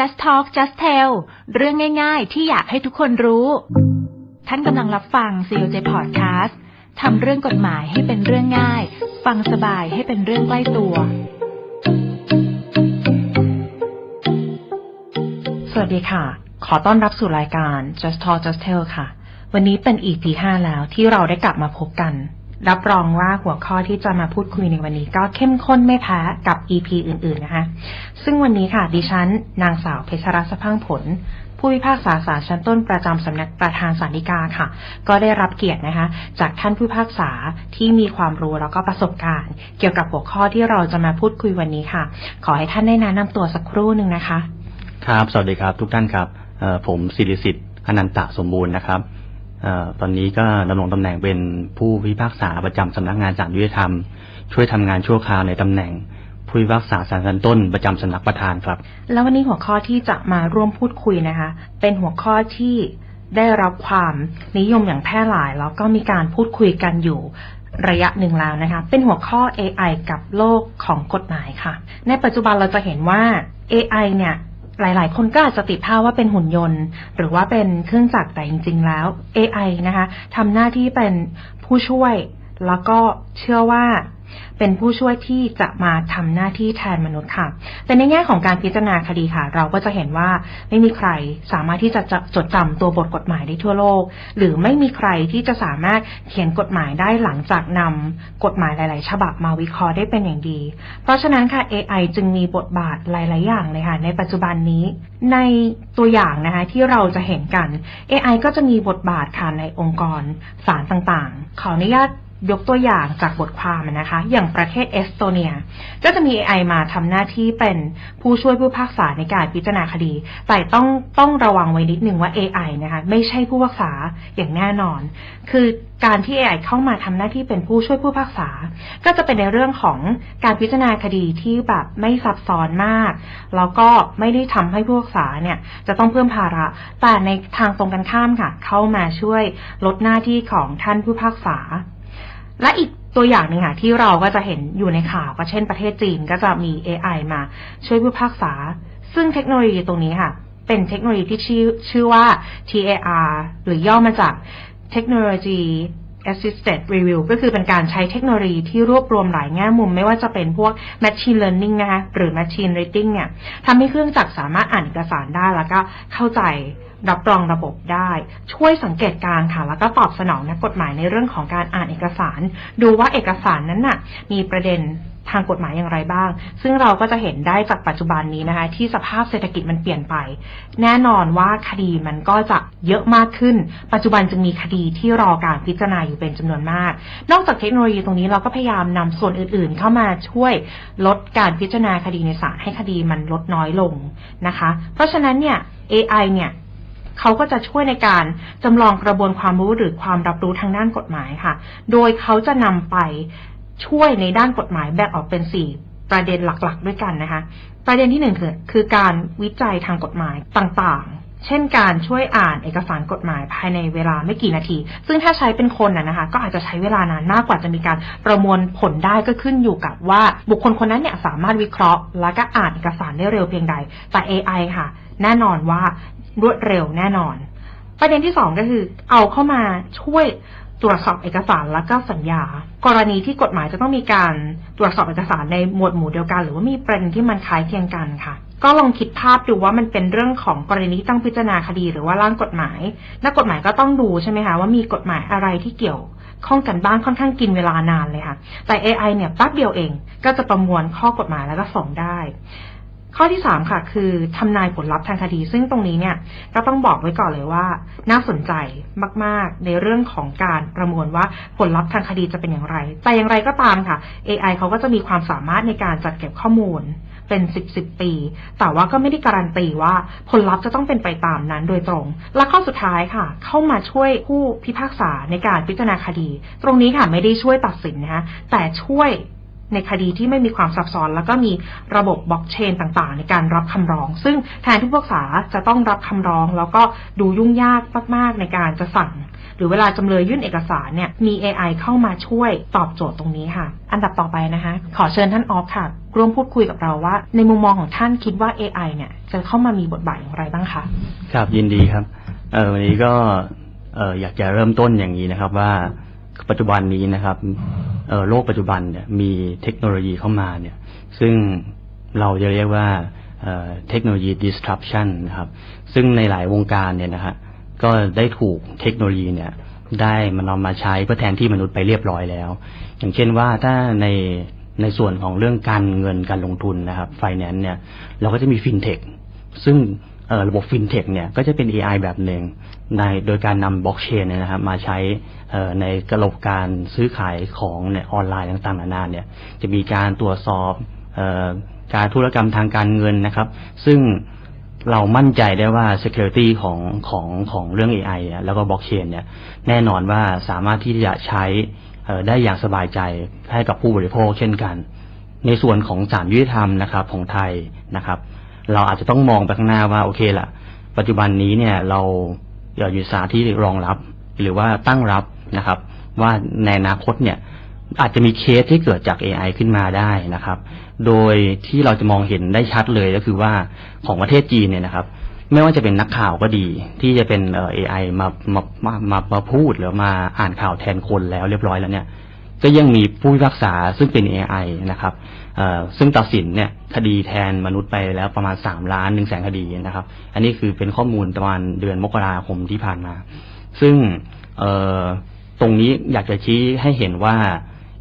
Just Talk Just Tell เรื่องง่ายๆ ที่อยากให้ทุกคนรู้ ท่านกำลังรับฟัง COJ Podcast ทำเรื่องกฎหมายให้เป็นเรื่องง่าย ฟังสบายให้เป็นเรื่องใกล้ตัว สวัสดีค่ะ ขอต้อนรับสู่รายการ Just Talk Just Tell ค่ะ วันนี้เป็น EP 5 แล้วที่เราได้กลับมาพบกัน รับรองว่าหัวข้อที่จะมาพูดคุยในวันนี้ก็เข้มข้นไม่แพ้กับ EP อื่นๆนะคะ ซึ่งวันนี้ค่ะดิฉัน นางสาวเพชรรัตน์สะพังผล ผู้พิพากษาศาลชั้นต้นประจำสำนักประธานศาลฎีกาค่ะ ก็ได้รับเกียรตินะคะ จากท่านผู้พิพากษาที่มีความรู้แล้วก็ประสบการณ์ เกี่ยวกับหัวข้อที่เราจะมาพูดคุยวันนี้ค่ะ ขอให้ท่านได้แนะนำตัวสักครู่หนึ่งนะคะ ครับ สวัสดีครับ ทุกท่านครับผมศิริสิทธิ์อนันตะสมบูรณ์นะครับ ตอนนี้ก็ดำรงตำแหน่งเป็นผู้พิพากษาประจำสำนักงานศาลยุติธรรม ช่วยทำงานชั่วคราวในตำแหน่งผู้พิพากษาศาลชั้นต้นประจำสำนักประธานครับ แล้ววันนี้หัวข้อที่จะมาร่วมพูดคุยนะคะ เป็นหัวข้อที่ได้รับความนิยมอย่างแพร่หลาย แล้วก็มีการพูดคุยกันอยู่ระยะหนึ่งแล้วนะคะ เป็นหัวข้อ AI กับโลกของกฎหมายค่ะ ในปัจจุบันเราจะเห็นว่า AI เนี่ย หลาย ๆ คนก็อาจจะติดภาพว่าเป็นหุ่นยนต์ หรือว่าเป็นเครื่องจักรแต่จริง ๆ แล้ว AI นะคะทำหน้าที่เป็นผู้ช่วย แล้วก็เชื่อว่า เป็นผู้ช่วยที่จะมาทำหน้าที่แทนมนุษย์ค่ะ แต่ในแง่ของการพิจารณาคดีค่ะ เราก็จะเห็นว่าไม่มีใครสามารถที่จะจะจดจำตัวบทกฎหมายได้ทั่วโลก หรือไม่มีใครที่จะสามารถเขียนกฎหมายได้หลังจากนำกฎหมายหลาย ๆ ฉบับมาวิเคราะห์ได้เป็นอย่างดี เพราะฉะนั้นค่ะ AI จึงมีบทบาทหลาย ๆ อย่างเลยค่ะในปัจจุบันนี้ ในตัวอย่างนะคะที่เราจะเห็นกัน AI ก็จะมีบทบาทค่ะในองค์กรศาลต่าง ๆ ขออนุญาต ยกตัวอย่างจากบทความนะคะ อย่างประเทศเอสโตเนีย ก็จะมี AI มาทำหน้าที่เป็นผู้ช่วยผู้พิพากษาในการพิจารณาคดี แต่ต้องต้องระวังไว้นิดนึงว่า AI นะคะไม่ใช่ผู้พิพากษาอย่างแน่นอน คือการที่ AI เข้ามาทำหน้าที่เป็นผู้ช่วยผู้พิพากษา ก็จะเป็นในเรื่องของการพิจารณาคดีที่แบบไม่ซับซ้อนมาก แล้วก็ไม่ได้ทำให้ผู้พิพากษาเนี่ยจะต้องเพิ่มภาระ แต่ในทางตรงกันข้ามค่ะ เข้ามาช่วยลดหน้าที่ของท่านผู้พิพากษา และอีกตัวอย่างหนึ่งค่ะที่เราก็จะเห็นอยู่ในข่าวก็เช่นประเทศจีนก็จะมี AI มาช่วยผู้พิพากษา ซึ่งเทคโนโลยีตรงนี้ค่ะ เป็นเทคโนโลยีที่ชื่อชื่อว่า TAR หรือย่อมาจากเทคโนโลยี Assisted Review ก็คือเป็นการใช้เทคโนโลยีที่รวบรวมหลายแง่มุม ไม่ว่าจะเป็นพวก Machine Learning นะคะหรือ Machine Reading เนี่ยทำให้เครื่องจักรสามารถอ่านเอกสารได้แล้วก็เข้าใจรับรองระบบได้ ช่วยสังเกตการ์ค่ะ แล้วก็ตอบสนองนักกฎหมายในเรื่องของการอ่านเอกสาร ดูว่าเอกสารนั้นน่ะ มีประเด็น ทางกฎหมายอย่างไรบ้าง ซึ่งเราก็จะเห็นได้จากปัจจุบันนี้นะคะ ที่สภาพเศรษฐกิจมันเปลี่ยนไป แน่นอนว่าคดีมันก็จะเยอะมากขึ้น ปัจจุบันจึงมีคดีที่รอการพิจารณาอยู่เป็นจำนวนมาก นอกจากเทคโนโลยีตรงนี้เราก็พยายามนำส่วนอื่นๆ เข้ามาช่วยลดการพิจารณาคดีในศาลให้คดีมันลดน้อยลงนะคะ เพราะฉะนั้นเนี่ย AI เนี่ยเขาก็จะช่วยในการจำลองกระบวนความรู้หรือความรับรู้ทางด้านกฎหมายค่ะ โดยเขาจะนำไป ช่วยในด้านกฎหมายแบ่งออกเป็นสี่ประเด็นหลักๆ ด้วยกันนะคะ ประเด็นที่หนึ่งคือคือการวิจัยทางกฎหมายต่างๆ เช่นการช่วยอ่านเอกสารกฎหมายภายในเวลาไม่กี่นาที ซึ่งถ้าใช้เป็นคนนะนะคะ ก็อาจจะใช้เวลานานมากกว่าจะมีการประมวลผลได้ก็ขึ้นอยู่กับว่าบุคคลคนนั้นเนี่ยสามารถวิเคราะห์ และก็อ่านเอกสารได้เร็วเพียงใด แต่ AI ค่ะ แน่นอนว่ารวดเร็วแน่นอน ประเด็นที่สองก็คือ เอาเข้ามาช่วย ตรวจสอบเอกสารและก็สัญญา กรณีที่กฎหมายจะต้องมีการตรวจสอบเอกสารในหมวดหมู่เดียวกัน หรือว่ามีประเด็นที่มันคล้ายเคียงกันค่ะ ก็ลองคิดภาพดูว่ามันเป็นเรื่องของกรณีที่ต้องพิจารณาคดี หรือว่าร่างกฎหมาย นักกฎหมายก็ต้องดูใช่ไหมคะว่ามีกฎหมายอะไรที่เกี่ยวข้องกันบ้างค่อนข้างกินเวลานานเลยค่ะ แต่ AI เนี่ยแป๊บเดียวเองก็จะประมวลข้อกฎหมายแล้วก็ส่งได้ ข้อที่สามค่ะ คือทำนายผลลัพธ์ทางคดี ซึ่งตรงนี้เนี่ยก็ต้องบอกไว้ก่อนเลยว่า น่าสนใจมาก ๆ ในเรื่องของการประมวลว่าผลลัพธ์ทางคดีจะเป็นอย่างไร แต่อย่างไรก็ตามค่ะ AI เขาก็จะมีความสามารถในการจัดเก็บข้อมูลเป็นสิบสิบปี แต่ว่าก็ไม่ได้การันตีว่าผลลัพธ์จะต้องเป็นไปตามนั้นโดยตรง และข้อสุดท้ายค่ะ เข้ามาช่วยผู้พิพากษาในการพิจารณาคดี ตรงนี้ค่ะไม่ได้ช่วยตัดสินนะคะแต่ช่วย ในคดีที่ไม่มีความซับซ้อน แล้วก็มีระบบบล็อกเชนต่างๆ ในการรับคำร้อง ซึ่งแทนที่ผู้พิพากษาจะต้องรับคำร้อง แล้วก็ดูยุ่งยากมากๆ ในการจะสั่ง หรือเวลาจำเลยยื่นเอกสารเนี่ยมี AI เข้ามาช่วยตอบโจทย์ตรงนี้ค่ะ อันดับต่อไปนะคะ ขอเชิญท่านออฟค่ะร่วมพูดคุยกับเราว่า ในมุมมองของท่านคิดว่า AI เนี่ยจะเข้ามามีบทบาทอย่างไรบ้างคะครับยินดีครับวันนี้ก็อยากจะเริ่มต้นอย่างนี้นะครับว่า ปัจจุบันนี้นะครับออโลกปัจจุบันเนี่ยมีเทคโนโลยีเข้ามาเนี่ย ซึ่งเราจะเรียกว่าเเทคโนโลยี disruption นะครับ ซึ่งในหลายวงการเนี่ยนะฮะก็ได้ถูกเทคโนโลยีเนี่ย ได้มันนำมาใช้เพื่อแทนที่มนุษย์ไปเรียบร้อยแล้ว อย่างเช่นว่าถ้าในในส่วนของเรื่องการเงินการลงทุนนะครับไฟแนนซ์เนี่ย เราก็จะมีฟินเทคซึ่ง ระบบฟินเทคเนี่ยก็จะเป็น AI แบบหนึ่งในโดยการนำบล็อกเชนเนี่ยนะครับมาใช้ในกระบบการซื้อขายของเนี่ยออนไลน์ต่างๆนานาเนี่ยจะมีการตรวจสอบออการธุรกรรมทางการเงินนะครับ ซึ่งเรามั่นใจได้ว่า security ของของของเรื่อง AI เนี่ยแล้วก็บล็อกเชนเนี่ยแน่นอนว่าสามารถที่จะใช้ได้อย่างสบายใจให้กับผู้บริโภคเช่นกัน ในส่วนของศาลยุติธรรมนะครับของไทยนะครับ เราอาจจะต้องมองไปข้างหน้าว่าโอเคละปัจจุบันนี้เนี่ยเราอยู่สาที่รองรับ หรือว่าตั้งรับนะครับ ว่าในอนาคตเนี่ยอาจจะมีเคสที่เกิดจาก AI ขึ้นมาได้นะครับ โดยที่เราจะมองเห็นได้ชัดเลยก็คือว่าของประเทศจีนเนี่ยนะครับ ไม่ว่าจะเป็นนักข่าวก็ดี ที่จะเป็นเอ่อ AI มามามามาพูดหรือมาอ่านข่าวแทนคนแล้วเรียบร้อยแล้วเนี่ย ก็ยังมีผู้พิพากษาซึ่งเป็น AI นะครับซึ่งตัดสินเนี่ยคดีแทนมนุษย์ไปแล้วประมาณ 3 ล้าน1แสนคดีนะครับ อันนี้คือเป็นข้อมูลประมาณเดือนมกราคมที่ผ่านมา ซึ่งตรงนี้อยากจะชี้ให้เห็นว่า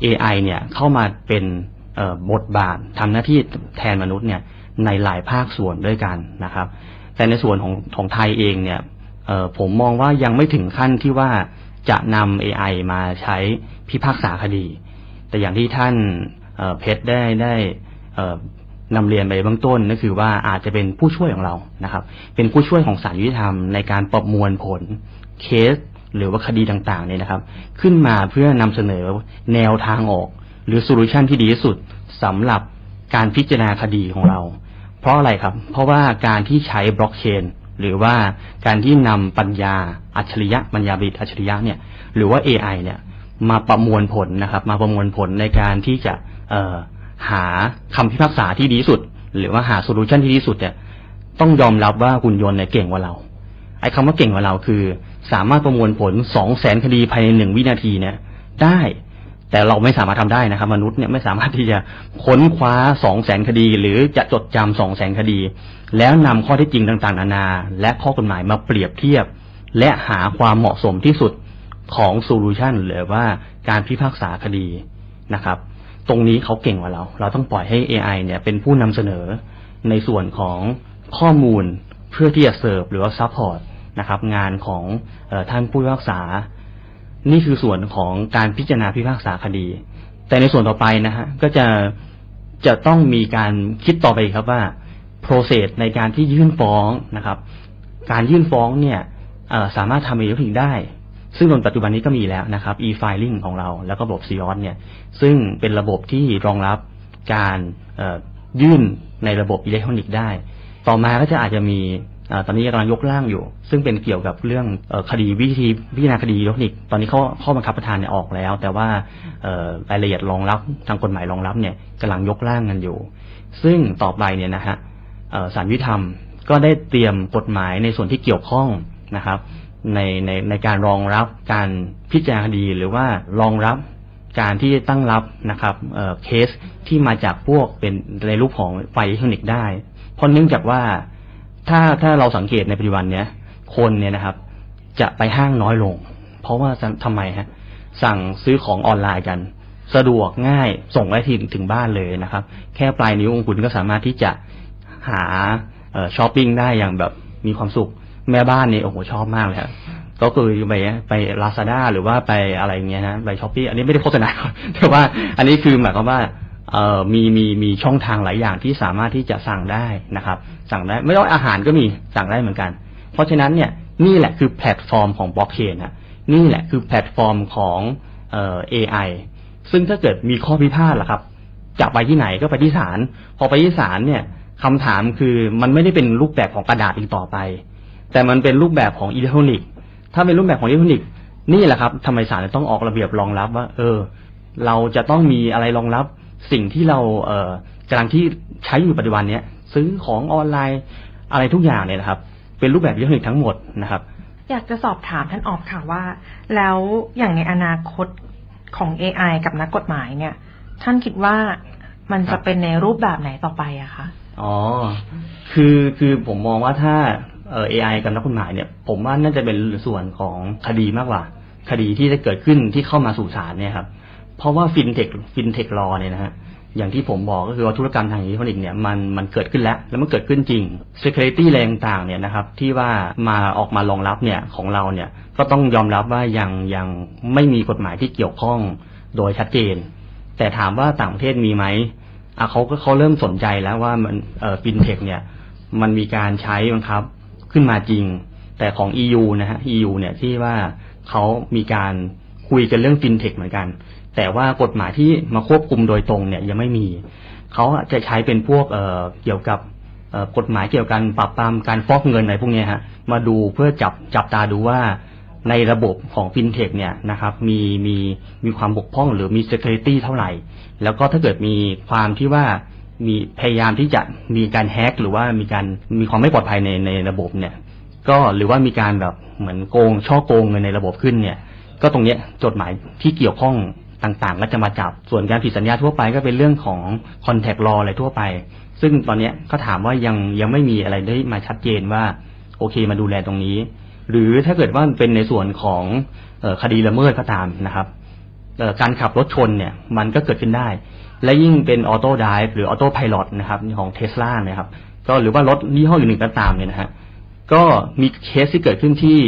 AI เนี่ยเข้ามาเป็นบทบาททำหน้าที่แทนมนุษย์เนี่ยในหลายภาคส่วนด้วยกันนะครับ แต่ในส่วนของของไทยเองเนี่ยผมมองว่ายังไม่ถึงขั้นที่ว่า จะนำ AI มาใช้พิพากษาคดี แต่อย่างที่ท่านเเพชรได้ได้นำเรียนไปเบื้องต้นก็คือว่าอาจจะเป็นผู้ช่วยของเรานะครับ เป็นผู้ช่วยของศาลยุติธรรมในการประมวลผลเคสหรือว่าคดีต่างๆเนี่ยนะครับ ขึ้นมาเพื่อนำเสนอแนวทางออก หรือโซลูชันที่ดีที่สุดสำหรับการพิจารณาคดีของเรา เพราะอะไรครับ เพราะว่าการที่ใช้บล็อกเชน หรือว่าการที่นำปัญญาอัจฉริยะปัญญาบิดอัจฉริยะเนี่ยหรือว่า AI เนี่ยมาประมวลผลนะครับ มาประมวลผลในการที่จะเออหาคำพิพากษาที่ดีสุด หรือว่าหาโซลูชันที่ดีสุดเนี่ยต้องยอมรับว่าหุ่นยนต์เนี่ยเก่งกว่าเรา ไอ้คำว่าเก่งกว่าเราคือ สามารถประมวลผลสองแสนคดีภายในหนึ่งวินาทีเนี่ยได้ แต่เราไม่สามารถทำได้นะครับ มนุษย์เนี่ยไม่สามารถที่จะค้นคว้าสองแสนคดี หรือจะจดจำสองแสนคดี แล้วนำข้อเท็จจริงต่างๆนานา และข้อกฎหมายมาเปรียบเทียบ และหาความเหมาะสมที่สุดของโซลูชันหรือว่าการพิพากษาคดีนะครับ ตรงนี้เขาเก่งกว่าเรา เราต้องปล่อยให้ AI เนี่ยเป็นผู้นำเสนอในส่วนของข้อมูลเพื่อที่จะเสิร์ฟหรือว่าซัพพอร์ตนะครับงานของออท่านผู้พิพากษา นี่คือส่วนของการพิจารณาพิพากษาคดี แต่ในส่วนต่อไปนะฮะก็จะจะต้องมีการคิดต่อไปอีกครับว่า process ในการที่ยื่นฟ้องนะครับ การยื่นฟ้องเนี่ยสามารถทำเองได้ ซึ่งในปัจจุบันนี้ก็มีแล้วนะครับ e-filing ของเรา แล้วก็ระบบ c o s เนี่ย ซึ่งเป็นระบบที่รองรับการยื่นในระบบอิเล็กทรอนิกส์ได้ ต่อมาก็จะอาจจะมี ตอนนี้กำลังยกร่างอยู่ ซึ่งเป็นเกี่ยวกับเรื่องคดีวิธีพิจารณาคดีอิเล็กทรอนิกส์ตอนนี้ข้อข้อบังคับประธานเนี่ยออกแล้ว แต่ว่ารายละเอียดรองรับทางกฎหมายรองรับเนี่ยกำลังยกร่างกันอยู่ ซึ่งต่อไปเนี่ยนะฮะเอ่อศาลยุติธรรมก็ได้เตรียมกฎหมายในส่วนที่เกี่ยวข้องนะครับ ในในในการรองรับการพิจารณาคดีหรือว่ารองรับการที่จะตั้งรับนะครับเเคสที่มาจากพวกเป็นในรูปของไฟอิเล็กทรอนิกส์ได้ เพราะเนื่องจากว่า ถ้าถ้าเราสังเกตในปัจจุบันเนี้ยคนเนี่ยนะครับ จะไปห้างน้อยลง เพราะว่าทำไมฮะ สั่งซื้อของออนไลน์กัน สะดวกง่ายส่งได้ถึงถึงบ้านเลยนะครับ แค่ปลายนิ้วของคุณก็สามารถที่จะหาเออช้อปปิ้งได้อย่างแบบมีความสุขแม่บ้านเนี่ยโอ้โหชอบมากเลยครับก็คือไปไปลาซาด้าหรือว่าไปอะไรเงี้ยนะไปช้อปปี้อันนี้ไม่ได้โฆษณาแต่ว่าอันนี้คือหมายความว่า มีมีมีช่องทางหลายอย่างที่สามารถที่จะสั่งได้นะครับ สั่งได้ไม่ต้องอาหารก็มีสั่งได้เหมือนกัน เพราะฉะนั้นเนี่ยนี่แหละคือแพลตฟอร์มของบล็อกเชนนะนี่แหละคือแพลตฟอร์มของเอ่อ AI ซึ่งถ้าเกิดมีข้อพิพาทล่ะครับจะไปที่ไหนก็ไปที่ศาลพอไปที่ศาลเนี่ยคำถามคือมันไม่ได้เป็นรูปแบบของกระดาษอีกต่อไป แต่มันเป็นรูปแบบของอิเล็กทรอนิกส์ถ้าเป็นรูปแบบของอิเล็กทรอนิกส์นี่แหละครับทำไมศาลต้องออกระเบียบรองรับว่า เออ เราจะต้องมีอะไรรองรับ สิ่งที่เราเอ่อกำลังที่ใช้อยู่ปัจจุบันเนี้ยซื้อของออนไลน์อะไรทุกอย่างเนี่ยนะครับ เป็นรูปแบบอิเล็กทรอนิกส์ทั้งหมดนะครับ อยากจะสอบถามท่านออฟค่ะว่า แล้วอย่างในอนาคตของ AI กับนักกฎหมายเนี่ย ท่านคิดว่ามันครัจะบเป็นในรูปแบบไหนต่อไปอะคะอ๋อ คือคือผมมองว่าถ้าเอ่อ AI กับนักกฎหมายเนี่ย ผมว่าน่าจะเป็นส่วนของคดีมากกว่า คดีที่จะเกิดขึ้นที่เข้ามาสู่ศาลเนี่ยครับ เพราะว่าฟินเทคฟินเทครอเนี่ยนะฮะอย่างที่ผมบอกก็คือว่าธุรกรรมทางอิเล็กทรอนิกส์เนี่ยมันมันเกิดขึ้นแล้วแล้วมันเกิดขึ้นจริง security แรงต่างเนี่ยนะครับที่ว่ามาออกมารองรับเนี่ยของเราเนี่ยก็ต้องยอมรับว่ายังยังไม่มีกฎหมายที่เกี่ยวข้องโดยชัดเจน แต่ถามว่าต่างประเทศมีไหมอะเขาก็เขาเริ่มสนใจแล้วว่ามันเอ่อฟินเทคเนี่ยมันมีการใช้บังคับขึ้นมาจริง แต่ของ EU นะฮะ EU เนี่ยที่ว่าเขามีการคุยกันเรื่องฟินเทคเหมือนกัน แต่ว่ากฎหมายที่มาควบคุมโดยตรงเนี่ยยังไม่มีเขาจะใช้เป็นพวกเเกี่ยวกับกฎหมายเกี่ยวกับปราบปรามการฟอกเงินอะไรพวกนี้ฮะมาดูเพื่อจับจับตาดูว่าในระบบของฟินเทคเนี่ยนะครับมีมีมีความบกพร่องหรือมี security เท่าไหร่ แล้วก็ถ้าเกิดมีความที่ว่ามีพยายามที่จะมีการแฮกหรือว่ามีการมีความไม่ปลอดภัยในในระบบเนี่ย ก็หรือว่ามีการแบบเหมือนโกงช่อโกงเงินในระบบขึ้นเนี่ย ก็ตรงเนี้ยจดหมายที่เกี่ยวข้อง ต่างๆ ก็จะมาจับ ส่วนการผิดสัญญาทั่วไปก็เป็นเรื่องของ contact law อะไรทั่วไป ซึ่งตอนเนี้ก็ถามว่ายังยังไม่มีอะไรได้มาชัดเจนว่า โอเคมาดูแลตรงนี้ หรือถ้าเกิดว่าเป็นในส่วนของคดีละเมิดก็ตามนะครับการขับรถชนเนี่ยมันก็เกิดขึ้นได้ และยิ่งเป็นออโต้ด v e หรือออโต้พ l o t นะครับของเทสลานะครับ ก็หรือว่ารถยี่ห้ออื่นๆก็ตามเนี่ยนะฮะก็มีเคสที่เกิดขึ้นที่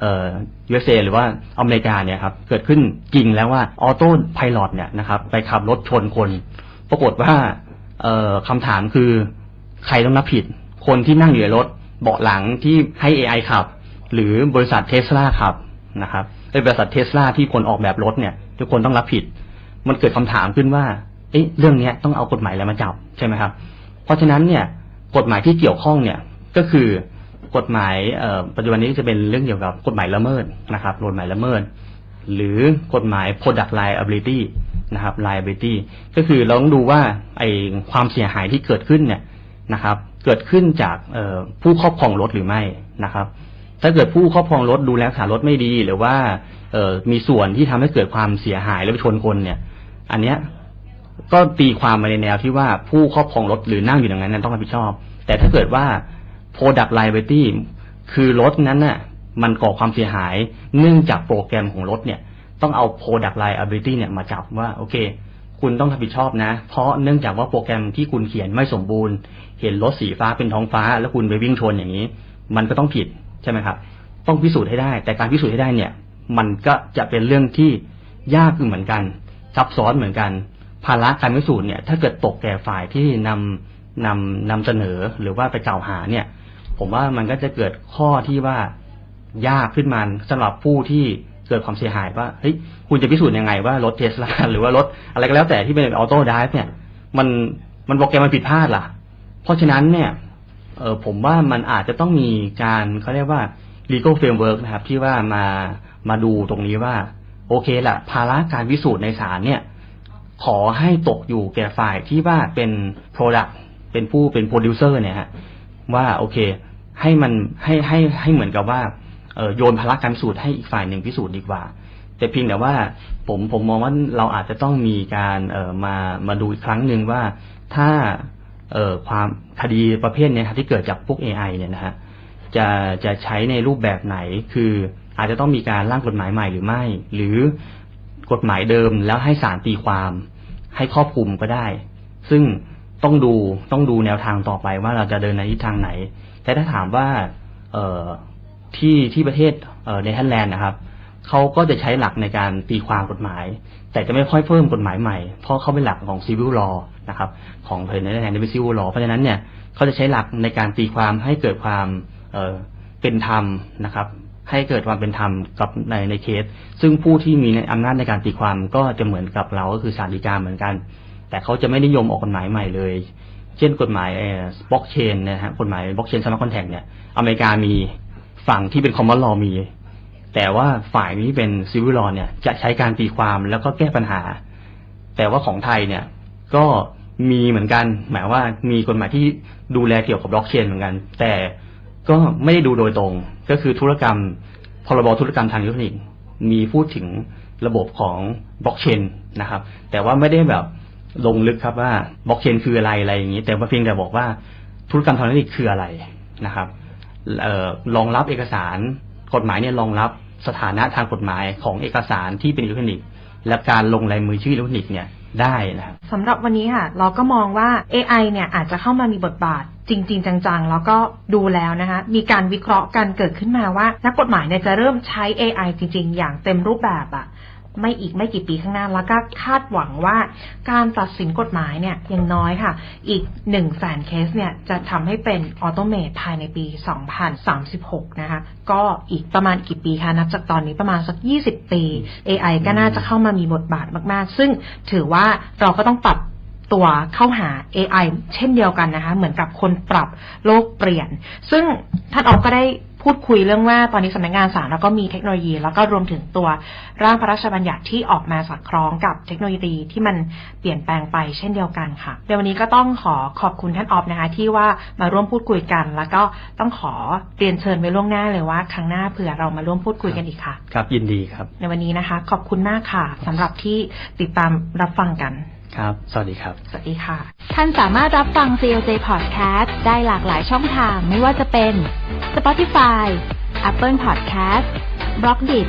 เอ่อ USA หรือว่าอเมริกาเนี่ยครับเกิดขึ้นจริงแล้วว่าออโต้พ l o t เนี่ยนะครับไปขับรถชนคน ปรากฏว่าเอ่อคำถามคือใครต้องรับผิด คนที่นั่งอยู่ในรถเบาะหลังที่ให้ AI ขับ หรือบริษัทเทสลาขับนะครับเป็นบริษัทเทสลาที่คนออกแบบรถเนี่ย ทุกคนต้องรับผิด มันเกิดคำถามขึ้นว่าเอ๊ะเรื่องเนี้ยต้องเอากฎหมายอะไรมาจับใช่ไหมครับ เพราะฉะนั้นเนี่ยกฎหมายที่เกี่ยวข้องเนี่ยก็คือ กฎหมายปัจจุบันนี้จะเป็นเรื่องเกี่ยวกับกฎหมายละเมิดนะครับกฎหมายละเมิด หรือกฎหมาย product liability นะครับ liability ก็คือเราต้องดูว่าไอความเสียหายที่เกิดขึ้นเนี่ยนะครับ เกิดขึ้นจากผู้ครอบครองรถหรือไม่นะครับ ถ้าเกิดผู้ครอบครองรถดูแลรักษารถไม่ดีหรือว่ามีส่วนที่ทำให้เกิดความเสียหายแล้วไปชนคนเนี่ย อันเนี้ยก็ตีความมาในแนวที่ว่าผู้ครอบครองรถหรือนั่งอยู่ตรงนั้นต้องรับผิดชอบ แต่ถ้าเกิดว่า product liability คือรถนั้นน่ะมันก่อความเสียหาย เนื่องจากโปรแกรมของรถเนี่ย ต้องเอา product liability เนี่ยมาจับว่าโอเค คุณต้องรับผิดชอบนะ เพราะเนื่องจากว่าโปรแกรมที่คุณเขียนไม่สมบูรณ์ เห็นรถสีฟ้าเป็นท้องฟ้า แล้วคุณไปวิ่งชนอย่างนี้ มันก็ต้องผิดใช่ไหมครับ ต้องพิสูจน์ให้ได้ แต่การพิสูจน์ให้ได้เนี่ย มันก็จะเป็นเรื่องที่ยากเหมือนกัน ซับซ้อนเหมือนกันภาระการพิสูจน์เนี่ยถ้าเกิดตกแก่ฝ่ายที่นำนำนำเสนอหรือว่าไปกล่าวหาเนี่ย ผมว่ามันก็จะเกิดข้อที่ว่ายากขึ้นมาสำหรับผู้ที่เกิดความเสียหายว่าเฮ้ยคุณจะพิสูจน์ยังไงว่ารถเทสลาหรือว่ารถอะไรก็แล้วแต่ที่เป็นออโต้ด v e เนี่ย มันมันโปรแกรมมันผิดพลาดล่ะ เพราะฉะนั้นเนี่ยเออผมว่ามันอาจจะต้องมีการเขาเรียกว่า legal framework นะครับ ที่ว่ามามาดูตรงนี้ว่า โอเคละภาระการพิสูจน์ในศาลเนี่ย ขอให้ตกอยู่แก่ฝ่ายที่ว่าเป็น product เป็นผู้เป็น producer เนี่ยฮะว่าโอเค ให้มันให้ให้ให้เหมือนกับว่าเออโยนภาระการพิสูจน์ให้อีกฝ่ายหนึ่งพิสูจน์ดีกว่า แต่เพียงแต่ว่าผมผมมองว่าเราอาจจะต้องมีการเออมามาดูอีกครั้งหนึ่งว่าถ้าเออความคดีประเภทเนี้ยครับที่เกิดจากพวก AI เนี่ยนะฮะจะจะใช้ในรูปแบบไหน คืออาจจะต้องมีการร่างกฎหมายใหม่หรือไม่ หรือกฎหมายเดิมแล้วให้ศาลตีความให้ครอบคลุมก็ได้ ซึ่ง ต้องดูต้องดูแนวทางต่อไปว่าเราจะเดินในทิศทางไหน แต่ถ้าถามว่าเออที่ที่ประเทศเนเธอร์แลนด์นะครับเขาก็จะใช้หลักในการตีความกฎหมาย แต่จะไม่ค่อยเพิ่มกฎหมายใหม่ เพราะเขาเป็นหลักของ civil law นะครับของเนเธอร์แลนด์เป็น civil law เพราะฉะนั้นเนี่ยเขาจะใช้หลักในการตีความให้เกิดความเเป็นธรรมนะครับ ให้เกิดความเป็นธรรมกับในในเคส ซึ่งผู้ที่มีอำนาจในการตีความก็จะเหมือนกับเราก็คือศาลฎีกาเหมือนกัน แต่เขาจะไม่นิยมออกกฎหมายใหม่เลย เช่นกฎหมายบล็อกเชนนะฮะกฎหมายบล็อกเชนสมาร์ทคอนแทคเนี่ยอเมริกามีฝั่งที่เป็นคอมมอนลอมี แต่ว่าฝ่ายนี้เป็นซิวิลลอเนี่ยจะใช้การตีความแล้วก็แก้ปัญหา แต่ว่าของไทยเนี่ยก็มีเหมือนกัน หมายว่ามีกฎหมายที่ดูแลเกี่ยวกับบล็อกเชนเหมือนกัน แต่ก็ไม่ได้ดูโดยตรง ก็คือธุรกรรมพรบธุรกรรมทางอิเล็กทรอนิกส์มีพูดถึงระบบของบล็อกเชนนะครับ แต่ว่าไม่ได้แบบ ลงลึกครับว่าบล็อกเชนคืออะไรอะไรอย่างนี้ แต่เพียงแต่บอกว่าธุรกรรมทางเล็กทรอนิกส์คืออะไรนะครับออรองรับเอกสารกฎหมายเนี่ยรองรับสถานะทางกฎหมายของเอกสารที่เป็นอิเล็กทรอนิกส์และการลงลายมือชื่ออิเล็กทรอนิกส์เนี่ยได้นะครับสำหรับวันนี้ค่ะ เราก็มองว่า AI เนี่ยอาจจะเข้ามามีบทบาทจริง ๆ จัง ๆ แล้วก็ดูแล้วนะคะมีการวิเคราะห์กันเกิดขึ้นมาว่า นักกฎหมายเนี่ยจะเริ่มใช้ AI จริง ๆ อย่างเต็มรูปแบบอะ ไม่อีกไม่กี่ปีข้างหน้า แล้วก็คาดหวังว่าการตัดสินกฎหมายเนี่ยยังน้อยค่ะ อีก1นึ่งแสนเคสเนี่ยจะทำให้เป็นออโตเมตภายในปี 2036 นะคะ ก็อีกประมาณกี่ปีคะนับจากตอนนี้ประมาณสัก 20 ปี AI ก็น่าจะเข้ามามีบทบาทมาก ๆ ซึ่งถือว่าเราก็ต้องปรับตัวเข้าหา AI เช่นเดียวกันนะคะ เหมือนกับคนปรับโลกเปลี่ยน ซึ่งท่านออกก็ได้ พูดคุยเรื่องว่าตอนนี้สำนักงานศาลแล้วก็มีเทคโนโลยี แล้วก็รวมถึงตัวร่างพระราชบัญญัติที่ออกมาสอดคล้องกับเทคโนโลยีที่มันเปลี่ยนแปลงไปเช่นเดียวกันค่ะเดี๋ยววันนี้ก็ต้องขอขอบคุณท่านออฟนะคะที่ว่ามาร่วมพูดคุยกัน แล้วก็ต้องขอเรียนเชิญไว้ล่วงหน้าเลยว่า ครั้งหน้าเผื่อเรามาร่วมพูดคุยกันอีกค่ะ ครับยินดีครับ ในวันนี้นะคะ ขอบคุณมากค่ะสำหรับที่ติดตามรับฟังกัน ครับ สวัสดีครับ สวัสดีค่ะ ท่านสามารถรับฟัง CLJ Podcast ได้หลากหลายช่องทางไม่ว่าจะเป็น Spotify Apple Podcast b l o g d i t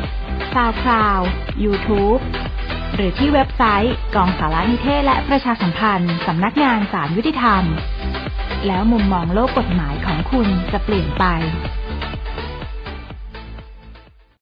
SoundCloud YouTube หรือที่เว็บไซต์กองสารนิเทศและประชาสัมพันธ์สำนักงานสารยุติธรรม แล้วมุมมองโลกกฎหมายของคุณจะเปลี่ยนไป